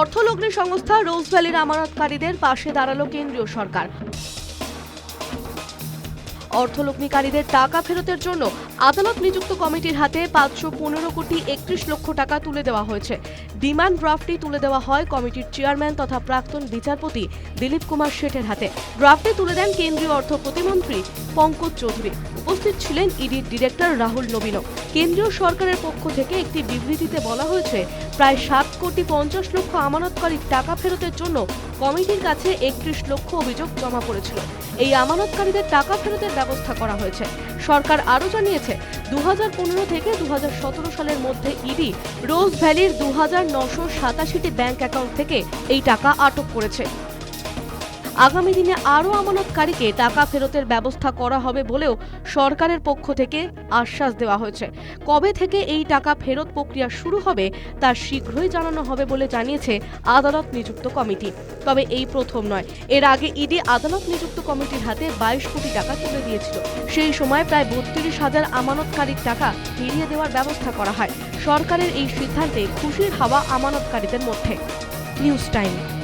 অর্থলগ্নি সংস্থা রোজ ভ্যালির আমানতকারীদের পাশে দাঁড়াল কেন্দ্রীয় সরকার। অর্থলগ্নিকারীদের টাকা ফেরতের জন্য আদালত নিযুক্ত কমিটির হাতে পাঁচশো পনেরো কোটি একত্রিশ লক্ষ টাকা তুলে দেওয়া হয়েছে। ডিমান্ড ড্রাফটটি তুলে দেওয়া হয় কমিটির চেয়ারম্যান তথা প্রাক্তন বিচারপতি দিলীপ কুমার শেঠের হাতে। ড্রাফটে তুলে দেন কেন্দ্রীয় অর্থ প্রতিমন্ত্রী পঙ্কজ চৌধুরী। উপস্থিত ছিলেন ইডির ডিরেক্টর রাহুল নবীনও। কেন্দ্রীয় সরকারের পক্ষ থেকে একটি বিবৃতিতে বলা হয়েছে, প্রায় সাত কোটি পঞ্চাশ লক্ষ আমানতকারীর টাকা ফেরতের জন্য কমিটির কাছে একত্রিশ লক্ষ অভিযোগ জমা পড়েছিল। এই আমানতকারীদের টাকা ফেরতের ব্যবস্থা করা হয়েছে। সরকার আরও জানিয়েছে দু পনেরো থেকে দু হাজার সতেরো সালের মধ্যে ইডি রোজ ভ্যালির দু হাজার নশো সাতাশিটি ব্যাংক অ্যাকাউন্ট থেকে এই টাকা আটক করেছে। আগামী দিনে আরও আমানতকারীকে টাকা ফেরতের ব্যবস্থা করা হবে বলেও সরকারের পক্ষ থেকে আশ্বাস দেওয়া হয়েছে। কবে থেকে এই টাকা ফেরত প্রক্রিয়া শুরু হবে তা শীঘ্রই জানানো হবে বলে জানিয়েছে আদালত নিযুক্ত কমিটি। তবে এই প্রথম নয়। এর আগে ইডি আদালত নিযুক্ত কমিটির হাতে বাইশ কোটি টাকা তুলে দিয়েছিল। সেই সময় প্রায় বত্রিশ হাজার আমানতকারীর টাকা ফিরিয়ে দেওয়ার ব্যবস্থা করা হয়। সরকারের এই সিদ্ধান্তে খুশির হাওয়া আমানতকারীদের মধ্যে। News time.